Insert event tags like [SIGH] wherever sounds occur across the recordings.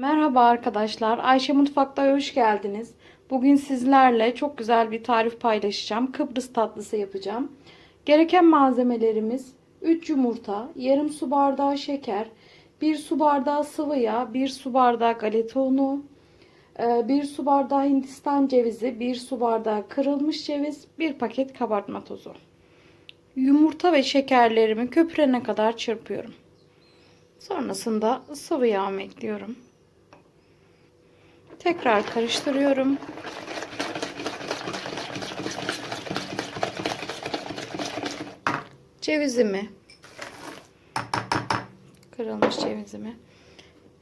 Merhaba arkadaşlar. Ayşe Mutfak'ta hoş geldiniz. Bugün sizlerle çok güzel bir tarif paylaşacağım. Kıbrıs tatlısı yapacağım. Gereken malzemelerimiz 3 yumurta, yarım su bardağı şeker, 1 su bardağı sıvı yağ, 1 su bardağı galeta unu, 1 su bardağı hindistan cevizi, 1 su bardağı kırılmış ceviz, 1 paket kabartma tozu. Yumurta ve şekerlerimi köpürene kadar çırpıyorum. Sonrasında sıvı yağımı ekliyorum. Tekrar karıştırıyorum. Cevizimi kırılmış cevizimi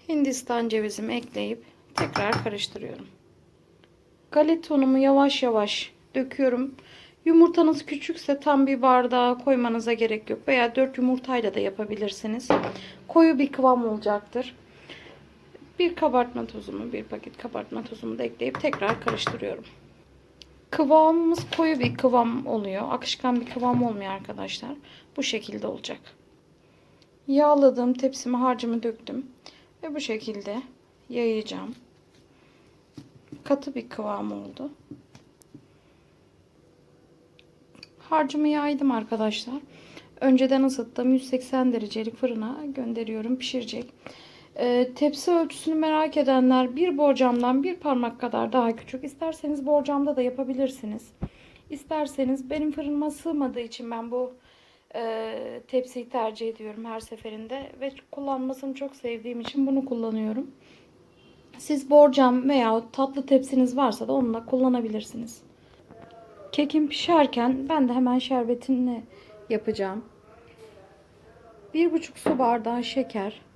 Hindistan cevizimi ekleyip tekrar karıştırıyorum. Galeta unumu yavaş yavaş döküyorum. Yumurtanız küçükse tam bir bardağa koymanıza gerek yok. Veya 4 yumurtayla da yapabilirsiniz. Koyu bir kıvam olacaktır. Bir kabartma tozumu, bir paket kabartma tozumu da ekleyip tekrar karıştırıyorum. Kıvamımız koyu bir kıvam oluyor. Akışkan bir kıvam olmuyor arkadaşlar. Bu şekilde olacak. Yağladığım tepsime harcımı döktüm. Ve bu şekilde yayacağım. Katı bir kıvam oldu. Harcımı yaydım arkadaşlar. Önceden ısıttım. 180 derecelik fırına gönderiyorum. Pişirecek. Ee, tepsi ölçüsünü merak edenler bir borcamdan bir parmak kadar daha küçük. İsterseniz borcamda da yapabilirsiniz. İsterseniz benim fırınıma sığmadığı için ben bu e, tepsiyi tercih ediyorum her seferinde. Ve kullanmasını çok sevdiğim için bunu kullanıyorum. Siz borcam veya tatlı tepsiniz varsa da onunla kullanabilirsiniz. Kekim pişerken ben de hemen şerbetini yapacağım. 1,5 su bardağı şeker.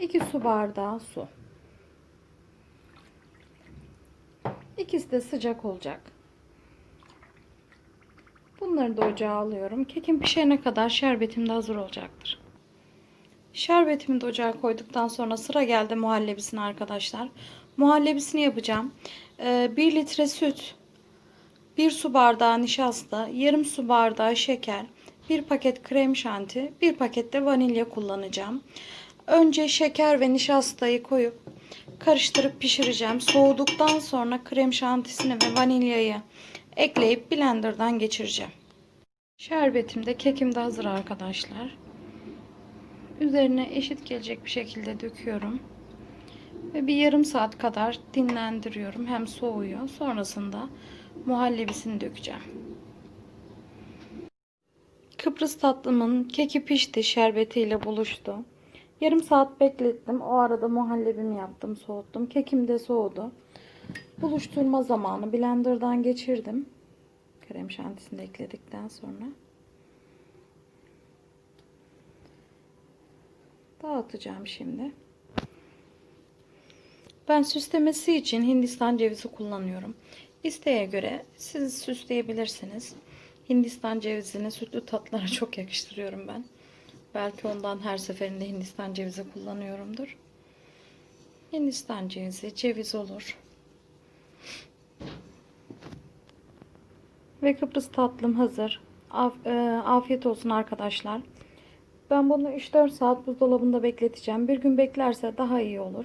2 su bardağı su. İkisi de sıcak olacak. Bunları da ocağa alıyorum. Kekim pişene kadar şerbetim de hazır olacaktır. Şerbetimi de ocağa koyduktan sonra sıra geldi muhallebisine arkadaşlar. Muhallebisini yapacağım. 1 litre süt, 1 su bardağı nişasta, yarım su bardağı şeker, 1 paket krem şanti, 1 paket de vanilya kullanacağım. Önce şeker ve nişastayı koyup karıştırıp pişireceğim. Soğuduktan sonra krem şantisini ve vanilyayı ekleyip blenderdan geçireceğim. Şerbetim de kekim de hazır arkadaşlar. Üzerine eşit gelecek bir şekilde döküyorum. Ve bir yarım saat kadar dinlendiriyorum. Hem soğuyor. Sonrasında muhallebisini dökeceğim. Kıbrıs tatlımın keki pişti, şerbetiyle buluştu. Yarım saat beklettim. O arada muhallebimi yaptım, soğuttum. Kekim de soğudu. Buluşturma zamanı blenderdan geçirdim. Krem şantisini ekledikten sonra. Dağıtacağım şimdi. Ben süslemesi için Hindistan cevizi kullanıyorum. İsteğe göre siz süsleyebilirsiniz. Hindistan cevizini sütlü tatlara [LAUGHS] çok yakıştırıyorum ben. Belki ondan her seferinde Hindistan cevizi kullanıyorumdur. Hindistan cevizi, ceviz olur. Ve Kıbrıs tatlım hazır. Af- e, afiyet olsun arkadaşlar. Ben bunu 3-4 saat buzdolabında bekleteceğim. Bir gün beklerse daha iyi olur.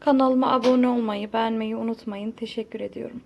Kanalıma abone olmayı, beğenmeyi unutmayın. Teşekkür ediyorum.